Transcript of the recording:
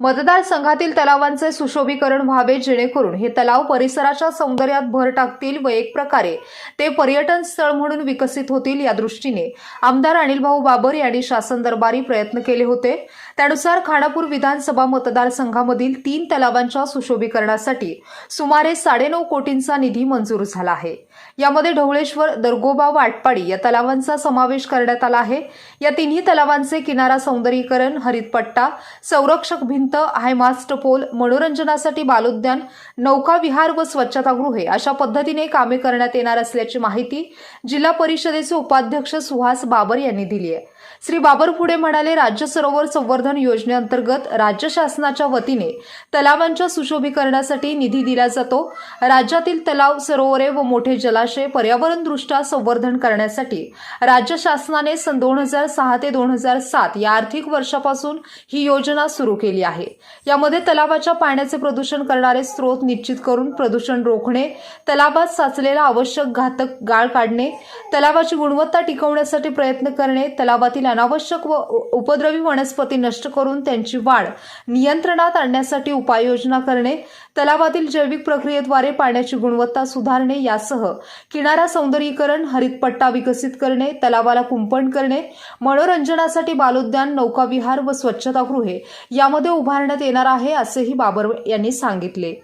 मतदारसंघातील तलावांचे सुशोभीकरण व्हावे जेणेकरून हे तलाव परिसराच्या सौंदर्यात भर टाकतील व एक प्रकारे ते पर्यटन स्थळ म्हणून विकसित होतील या दृष्टीने. आमदार अनिलभाऊ बाबर यांनी शासन दरबारी प्रयत्न केले होते. त्यानुसार खानापूर विधानसभा मतदारसंघामधील तीन तलावांच्या सुशोभीकरणासाठी सुमारे साडेनऊ कोटींचा निधी मंजूर झाला आहे. यामध्ये ढवळेश्वर दर्गोबा वाटपाडी या तलावांचा समावेश करण्यात आला आहे. या तिन्ही तलावांचे किनारा सौंदर्यीकरण हरितपट्टा संरक्षक भिंत हायमास्ट पोल मनोरंजनासाठी बालोद्यान नौका विहार व स्वच्छतागृहे अशा पद्धतीने कामे करण्यात येणार असल्याची माहिती जिल्हा परिषदेचे उपाध्यक्ष सुहास बाबर यांनी दिली आहे. श्री बाबर पुढे म्हणाले राज्य सरोवर संवर्धन योजनेअंतर्गत राज्य शासनाच्या वतीने तलावांच्या सुशोभीकरणासाठी निधी दिला जातो. राज्यातील तलाव सरोवरे व मोठे जलाशय पर्यावरणदृष्ट्या संवर्धन करण्यासाठी राज्य शासनाने सन दोन हजार सहा ते दोन हजार सात या आर्थिक वर्षापासून ही योजना सुरू केली आहे. यामध्ये तलावाच्या पाण्याचे प्रदूषण करणारे स्रोत निश्चित करून प्रदूषण रोखणे तलावात साचलेला आवश्यक घातक गाळ काढणे तलावाची गुणवत्ता टिकवण्यासाठी प्रयत्न करणे तलावातील अनावश्यक व उपद्रवी वनस्पती नष्ट करून त्यांची वाढ नियंत्रणात आणण्यासाठी उपाययोजना करणे तलावातील जैविक प्रक्रियेद्वारे पाण्याची गुणवत्ता सुधारणे यासह किनारा सौंदर्यीकरण हरितपट्टा विकसित करणे तलावाला कुंपण करणे मनोरंजनासाठी बालोद्यान नौकाविहार व स्वच्छतागृहे यामध्ये उभारण्यात येणार आहे असेही बाबर यांनी सांगितले.